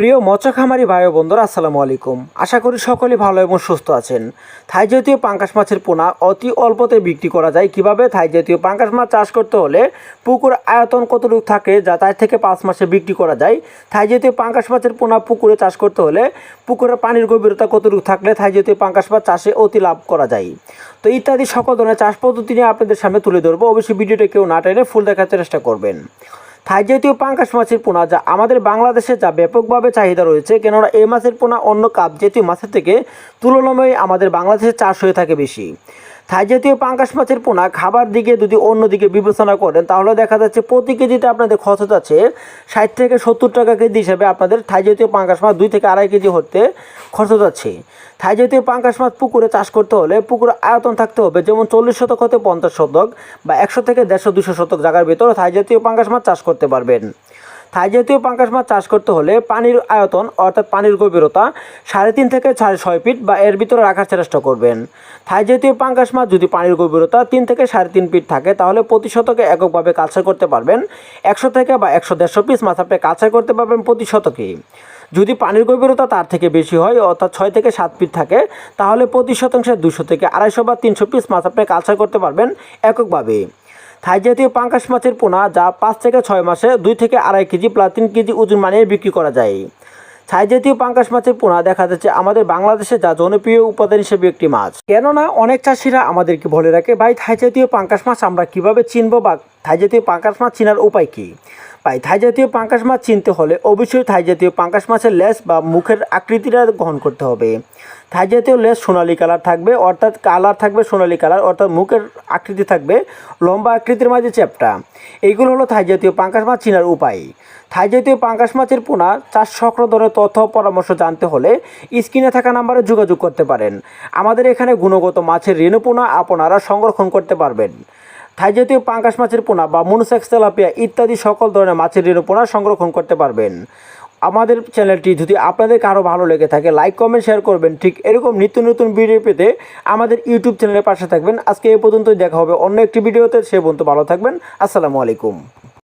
প্রিয় মৎস্য খামারি ভাই বন্ধুরা, আসসালামু আলাইকুম। আশা করি সকলে ভালো এবং সুস্থ আছেন। থাই জাতীয় পাঙ্কাশ মাছের পোনা অতি অল্পতে বিক্রি করা যায়। কীভাবে থাই জাতীয় পাঙ্কাশ মাছ চাষ করতে হলে পুকুর আয়তন কতটুকু থাকে যা চার থেকে পাঁচ মাসে বিক্রি করা যায়? থাই জাতীয় পাঙ্কাশ মাছের পোনা পুকুরে চাষ করতে হলে পুকুরের পানির গভীরতা কতটুকু থাকলে থাই জাতীয় পাঙ্কাশ মাছ চাষে অতি লাভ করা যায়? তো ইত্যাদি সকল ধরনের চাষ পদ্ধতি নিয়ে আপনাদের সামনে তুলে ধরবো। অবশ্যই ভিডিওটা কেউ না টেনে ফুল দেখার চেষ্টা করবেন। থাই জাতীয় পাঙ্কাশ মাছের পোনা যা আমাদের বাংলাদেশে যা ব্যাপকভাবে চাহিদা রয়েছে, কেননা এই মাছের পোনা অন্য কাপ জাতীয় মাছের থেকে তুলনাময় আমাদের বাংলাদেশে চাষ হয়ে থাকে বেশি। থাই জাতীয় পাঙ্কাশ মাছের পোনা খাবার দিকে যদি অন্যদিকে বিবেচনা করেন, তাহলে দেখা যাচ্ছে প্রতি কেজিতে আপনাদের খরচ আছে ষাট থেকে সত্তর টাকা কেজি হিসাবে আপনাদের থাই জাতীয় পাঙ্কাশ মাছ দুই থেকে আড়াই কেজি হতে খরচ যাচ্ছে থাই জাতীয় পাঙ্কাশ মাছ পুকুরে চাষ করতে হলে পুকুরে আয়তন থাকতে হবে যেমন চল্লিশ শতক হতে পঞ্চাশ শতক বা একশো থেকে দেড়শো দুশো শতক জায়গার ভিতরে থাই জাতীয় পাঙ্কাশ মাছ চাষ করতে পারবেন। থাই জাতীয় পাঙ্কাশ মাছ চাষ করতে হলে পানির আয়তন, অর্থাৎ পানির গভীরতা, সাড়ে তিন থেকে সাড়ে ছয় ফিট বা এর ভিতরে রাখার চেষ্টা করবেন। থাই জাতীয় পাঙ্কাশ মাছ যদি পানির গভীরতা তিন থেকে সাড়ে তিন ফিট থাকে, তাহলে প্রতি শতকে এককভাবে কালচার করতে পারবেন। একশো থেকে বা একশো দেড়শো পিস মাছ আপনি কালচার করতে পারবেন প্রতি শতকে। যদি পানির গভীরতা তার থেকে বেশি হয়, অর্থাৎ ছয় থেকে সাত ফিট থাকে, তাহলে প্রতি শতাংশে দুশো থেকে আড়াইশো বা তিনশো পিস মাছ আপনি কালচার করতে পারবেন এককভাবে। থাই জাতীয় পাঙ্কাশ মাছের পোনা যা পাঁচ থেকে ছয় মাসে দুই থেকে আড়াই কেজি প্লাস তিন কেজি ওজন মানিয়ে বিক্রি করা যায়। ছাই জাতীয় পাঙ্কাশ মাছের পোনা দেখা যাচ্ছে আমাদের বাংলাদেশে যা জনপ্রিয় উপাদান হিসেবে একটি মাছ। কেননা অনেক চাষিরা আমাদেরকে বলে রাখে, ভাই, থাই জাতীয় পাঙ্কাশ মাছ আমরা কীভাবে চিনবো বা থাই জাতীয় পাঙ্কাশ মাছ চিনার উপায় কী? ভাই থাই জাতীয় পাঙ্কাশ মাছ চিনতে হলে অবশ্যই থাই জাতীয় পাঙ্কাশ মাছের লেজ বা মুখের আকৃতিটা গ্রহণ করতে হবে। থাই জাতীয় লেজ সোনালি কালার থাকবে, অর্থাৎ কালার থাকবে সোনালি কালার, অর্থাৎ মুখের আকৃতি থাকবে লম্বা আকৃতির মাঝে চ্যাপটা। এইগুলো হলো থাই জাতীয় পাঙ্কাশ মাছ চিনার উপায়। থাই জাতীয় পাঙ্কাশ মাছের পোনা, চাষ সংক্রান্ত তথ্য পরামর্শ জানতে হলে স্ক্রিনে থাকা নাম্বারে যোগাযোগ করতে পারেন। আমাদের এখানে গুণগত মাছের রেণুপোনা আপনারা সংরক্ষণ করতে পারবেন। থাই জাতীয় পাঙ্কাশ মাছের পোনা বা মনুসেক্স তেলাপিয়া ইত্যাদি সকল ধরনের মাছের পোনা সংরক্ষণ করতে পারবেন। আমাদের চ্যানেলটি যদি আপনাদের কারও ভালো লেগে থাকে, লাইক, কমেন্ট, শেয়ার করবেন। ঠিক এরকম নিত্য নতুন ভিডিও পেতে আমাদের ইউটিউব চ্যানেলের পাশে থাকবেন। আজকে এই পর্যন্তই, দেখা হবে অন্য একটি ভিডিওতে। সে পর্যন্ত ভালো থাকবেন। আসসালামু আলাইকুম।